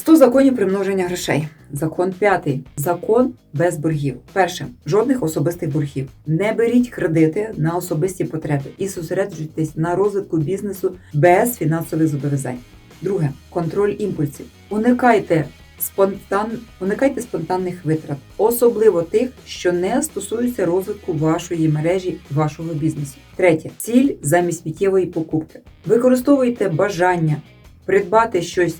100 законів примноження грошей. Закон п'ятий. Закон без боргів. Перше. Жодних особистих боргів. Не беріть кредити на особисті потреби і зосереджуйтесь на розвитку бізнесу без фінансових зобов'язань. Друге. Контроль імпульсів. Уникайте спонтан... уникайте спонтанних витрат, особливо тих, що не стосуються розвитку вашої мережі, вашого бізнесу. Третє. Ціль замість миттєвої покупки. Використовуйте бажання придбати щось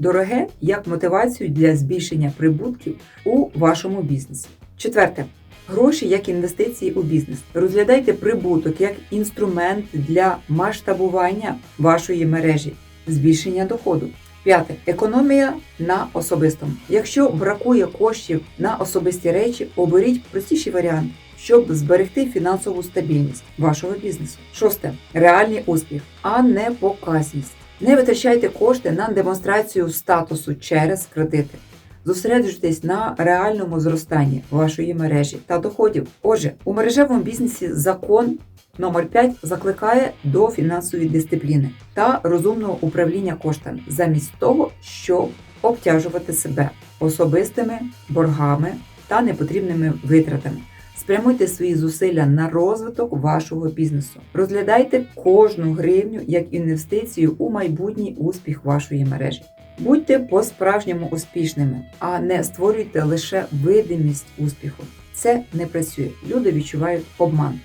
дороге як мотивацію для збільшення прибутків у вашому бізнесі. Четверте. Гроші як інвестиції у бізнес. Розглядайте прибуток як інструмент для масштабування вашої мережі, збільшення доходу. П'яте. Економія на особистому. Якщо бракує коштів на особисті речі, оберіть простіший варіант, щоб зберегти фінансову стабільність вашого бізнесу. Шосте. Реальний успіх, а не показність. Не витрачайте кошти на демонстрацію статусу через кредити. Зосереджуйтесь на реальному зростанні вашої мережі та доходів. Отже, у мережевому бізнесі закон номер 5 закликає до фінансової дисципліни та розумного управління коштами, замість того, щоб обтяжувати себе особистими боргами та непотрібними витратами. Спрямуйте свої зусилля на розвиток вашого бізнесу. Розглядайте кожну гривню як інвестицію у майбутній успіх вашої мережі. Будьте по-справжньому успішними, а не створюйте лише видимість успіху. Це не працює. Люди відчувають обман.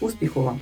Успіху вам!